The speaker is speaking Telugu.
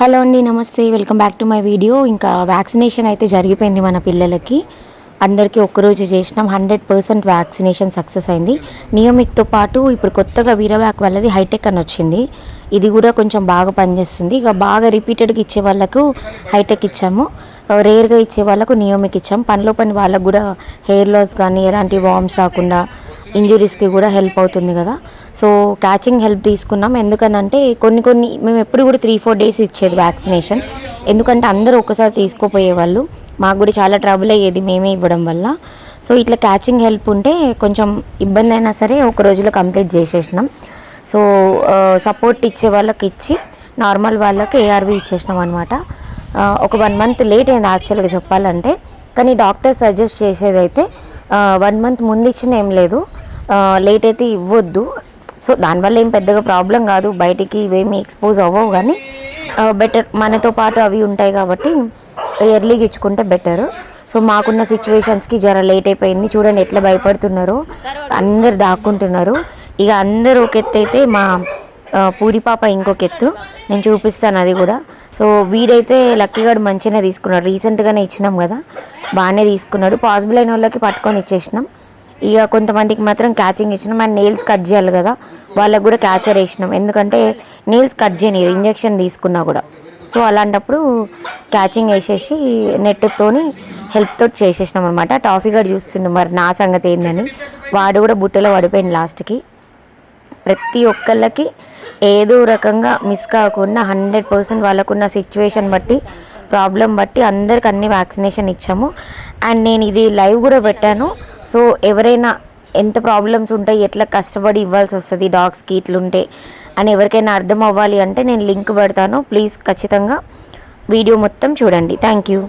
హలో అండి నమస్తే. Welcome back to my video. ఇంకా వ్యాక్సినేషన్ అయితే జరిగిపోయింది మన పిల్లలకి. అందరికీ ఒక్కరోజు చేసినాం. హండ్రెడ్ పర్సెంట్ వ్యాక్సినేషన్ సక్సెస్ అయింది. నియమిక్తో పాటు ఇప్పుడు కొత్తగా వీరవ్యాక్ వాళ్ళది హైటెక్ అని వచ్చింది. ఇది కూడా కొంచెం బాగా పనిచేస్తుంది. ఇక బాగా రిపీటెడ్గా ఇచ్చే వాళ్ళకు హైటెక్ ఇచ్చాము. రేర్గా ఇచ్చే వాళ్ళకు నియోమిక్ ఇచ్చాము పనిలో పని వాళ్ళకు కూడా హెయిర్ లాస్ కానీ ఎలాంటి వామ్స్ రాకుండా ఇంజురీస్కి కూడా హెల్ప్ అవుతుంది కదా. సో క్యాచింగ్ హెల్ప్ తీసుకున్నాం. ఎందుకనంటే కొన్ని కొన్ని మేము ఎప్పుడు కూడా త్రీ ఫోర్ డేస్ ఇచ్చేది వ్యాక్సినేషన్. ఎందుకంటే అందరూ ఒక్కసారి తీసుకోపోయేవాళ్ళు మాకు కూడా చాలా ట్రబుల్ అయ్యేది మేమే ఇవ్వడం వల్ల. సో ఇట్లా క్యాచింగ్ హెల్ప్ ఉంటే కొంచెం ఇబ్బంది అయినా సరే ఒక రోజులో కంప్లీట్ చేసేసినాం. సో సపోర్ట్ ఇచ్చే వాళ్ళకి ఇచ్చి నార్మల్ వాళ్ళకి ఏఆర్వి ఇచ్చేసినాం అనమాట ఒక వన్ మంత్ లేట్ అయింది యాక్చువల్గా చెప్పాలంటే. కానీ డాక్టర్ సజెస్ట్ చేసేదైతే వన్ మంత్ ముందు ఇచ్చిన ఏం లేదు. లేట్ అయితే ఇవ్వద్దు. సో దానివల్ల ఏం పెద్దగా ప్రాబ్లం కాదు. బయటికి ఇవేమి ఎక్స్పోజ్ అవ్వవు కానీ బెటర్ మనతో పాటు అవి ఉంటాయి కాబట్టి ఎర్లీగా ఇచ్చుకుంటే బెటర్ సో మాకున్న సిచ్యువేషన్స్కి జర లేట్ అయిపోయింది. చూడండి ఎట్లా భయపడుతున్నారో. అందరు దాక్కుంటున్నారు. ఇక అందరూ ఒక ఎత్తు అయితే మా పూరి పాప ఇంకొక ఎత్తు. నేను చూపిస్తాను అది కూడా. సో వీడైతే లక్కీగాడు మంచిగానే తీసుకున్నాడు. రీసెంట్గానే ఇచ్చినాం కదా. బాగానే తీసుకున్నాడు. పాసిబుల్ అయిన వాళ్ళకి పట్టుకొని ఇచ్చేసినాం. ఇక కొంతమందికి మాత్రం క్యాచింగ్ ఇచ్చినాం అండ్ నెయిల్స్ కట్ చేయాలి కదా. వాళ్ళకు కూడా క్యాచర్ వేసినాం. ఎందుకంటే నెయిల్స్ కట్ చేయనీరు ఇంజెక్షన్ తీసుకున్నా కూడా. సో అలాంటప్పుడు క్యాచింగ్ వేసేసి నెట్తోని హెల్ప్తో చేసేసినాం అనమాట టాఫీ గారు చూస్తుండే మరి నా సంగతి ఏందని. వాడు కూడా బుట్టలో పడిపోయింది లాస్ట్కి ప్రతి ఒక్కళ్ళకి ఏదో రకంగా మిస్ కాకుండా హండ్రెడ్ పర్సెంట్ వాళ్ళకున్న సిచ్యువేషన్ బట్టి ప్రాబ్లం బట్టి అందరికి అన్ని వ్యాక్సినేషన్ ఇచ్చాము. అండ్ నేను ఇది లైవ్ కూడా పెట్టాను. సో ఎవరైనా ఎంత ప్రాబ్లమ్స్ ఉంటాయి ఎట్లా కష్టపడి ఇవ్వాల్సి వస్తుంది డాగ్స్కి ఇట్లుంటే అని ఎవరికైనా అర్థం అవ్వాలి అంటే నేను లింక్ పెడతాను. ప్లీజ్ ఖచ్చితంగా వీడియో మొత్తం చూడండి. Thank you